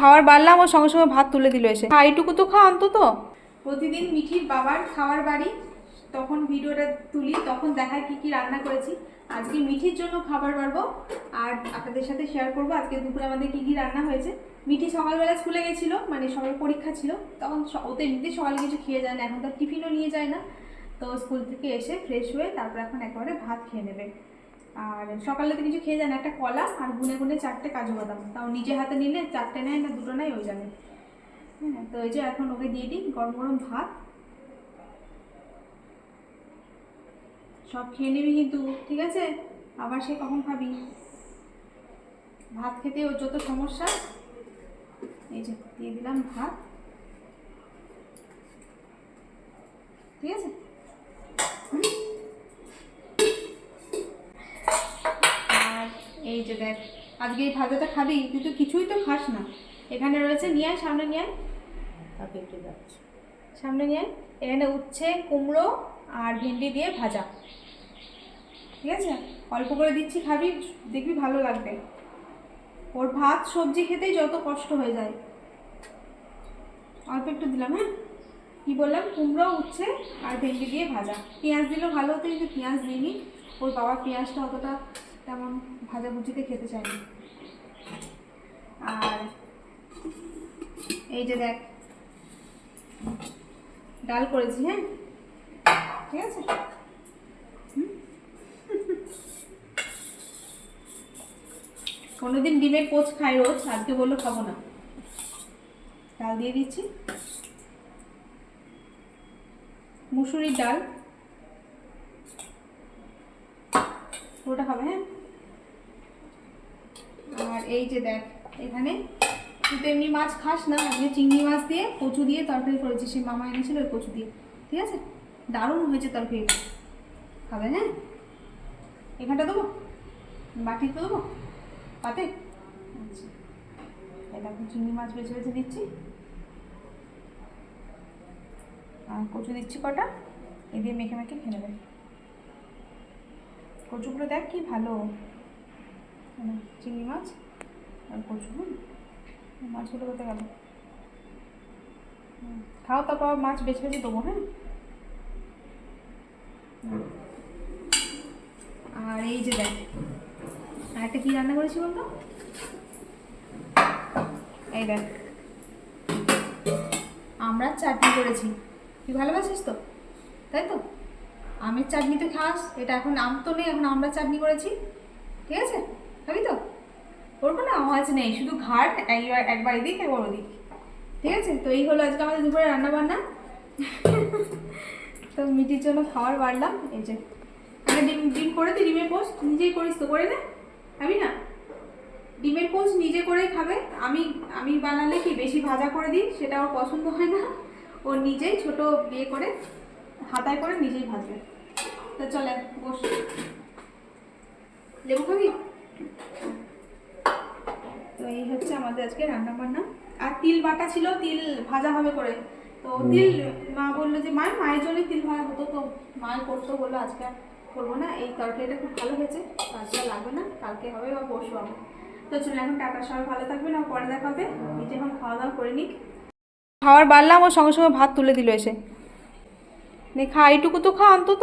খাবার বাড়লাম ও সঙ্গে সঙ্গে ভাত তুলে দিল এসে। এইটুকু তো খা অন্তত। প্রতিদিন মিঠির বাবার খাওয়ার বাড়ি। তখন ভিডিওটা তুলি, তখন দেখায় কি কি রান্না করেছি। আজকে মিঠির জন্য খাবার বাড়বো আর আপনাদের সাথে শেয়ার করব। আজকে দুপুরে আমাদের কি কি রান্না হয়েছে। মিঠি সকালবেলা স্কুলে গেছিল মানে সকাল পরীক্ষা ছিল। তখন স- ও তো এমনিতেই সকালে কিছু খেয়ে যায় না, এখন তো টিফিনও নিয়ে যায় না। তো স্কুল থেকে এসে ফ্রেশ হয়ে তারপর এখন একেবারে ভাত খেয়ে নেবে। আর সকালে তো কিছু খেয়ে যায় না, একটা কলা আর গুনে গুনে চারটে কাজু বাদাম। তাও নিজে হাতে নিলে চারটে নেয় না, দুটো নেয়, ওই যাবে হ্যাঁ তো এই যে এখন ওকে দিয়ে দিই গরম গরম ভাত। সব খেয়ে নিবি কিন্তু, ঠিক আছে? আবার সে কখন খাবি? ভাত খেতে ওর যত সমস্যা। এই যে, দিয়ে দিলাম ভাত। ঠিক আছে হুম? আর এই যে দেখ আজকে এই ভাজাটা খাবি? তুই তো কিছুই তো খাস না। এখানে রয়েছে নিয়ে আয় সামনে নিয়ে সামনে নিয়ে। এখানে উচ্ছে কুমড়ো আর ভেন্ডি দিয়ে ভাজা। ঠিক আছে? অল্প করে দিচ্ছি খাবি দেখবি ভালো লাগবে। ওর ভাত সবজি খেতেই যত কষ্ট হয়ে যায়। অল্প একটু দিলাম হ্যাঁ? কি বললাম? কুমড়ো উচ্ছে আর ভেন্ডি দিয়ে ভাজা। পেঁয়াজ দিলেও ভালো হতো কিন্তু পেঁয়াজ দিইনি। ওর বাবা পেঁয়াজটা অতটা তেমন ভাজা ভাজাভুজিতে খেতে চায়নি। আর এই যে দেখ, ডাল করেছি হ্যাঁ? ঠিক আছে? কোনোদিন ডিমের পোচ খাই রোজ, আজকে বলল খাব না। ডাল দিয়ে দিচ্ছি। মুসুরির ডাল। ওটা খাবে হ্যাঁ? আর এই যে দেখ, এখানে তুই তো এমনি মাছ খাস না, আজকে চিংড়ি মাছ দিয়ে কচু দিয়ে তরকারি করেছি সে মামা এনেছিল ওই কচু দিয়ে, ঠিক আছে? দারুণ হয়েছে তরকারি। খাবে হ্যাঁ? এখানটা দেবো? বাটিতে দেবো? পাতে? আচ্ছা। দেখো চিংড়ি মাছ বেছে বেছে দিচ্ছি আর কচু দিচ্ছি কটা? এ দিয়ে মেখে মেখে খেয়ে নেবে। কচুগুলো দেখ কি ভালো। চিংড়ি মাছ। আর কচু মাছগুলো কোথায় গেল খাও তারপর মাছ বেছে বেছে দেবো হ্যাঁ। আর এই যে দেখ, আর একটা কী রান্না করেছি বলতো? এই দেখ। আমরা চাটনি করেছি। তুই ভালোবাসিস তো? তাই তো? আমের চাটনি তো খাস, এটা এখন আম তো নেই, এখন আমরা চাটনি করেছি। ঠিক আছে? খাবি তো? ওর কোনো আওয়াজ নেই। শুধু ঘাট একবার এদিক একবার ওদিক। ঠিক আছে? তো এই হলো আজকে আমাদের দুপুরে রান্না বান্না তো মিটির জন্য খাবার বাড়লাম। এই যে আমি ডিম ডিম করে দিই ডিমের পোস্ট নিজেই করিস তো, করে না খাবি না? ডিমের পোস্ট নিজে করেই খাবে। আমি আমি বানালে কি বেশি ভাজা করে দিই? সেটা ওর পছন্দ হয় না। ও নিজেই ছোট বিয়ে করে হাতায় করে নিজেই ভাজবে। তো চলে, বস। লেবু খাবি তো এই হচ্ছে আমাদের আজকে রান্না বান্না আর তিল বাটা ছিল তিল ভাজা হবে করে। তো তিল মা বলল যে মায়ের মায়ের জন্যই তিল ভাজা হতো তো। মায়ের করতো বলল আজকে করব না। এই তরকারিটা খুব ভালো হয়েছে। আজকে লাগবে না। কালকে হবে বা পরশু হবে। তো চলে এখন টাটা। সবাই ভালো থাকবেন আর পরে দেখা হবে। নিজে এখন খাওয়া দাওয়া করে নিক। খাওয়ার বাড়লাম ও সঙ্গে সঙ্গে ভাত তুলে দিল এসে। খা এইটুকু তো খা অন্তত।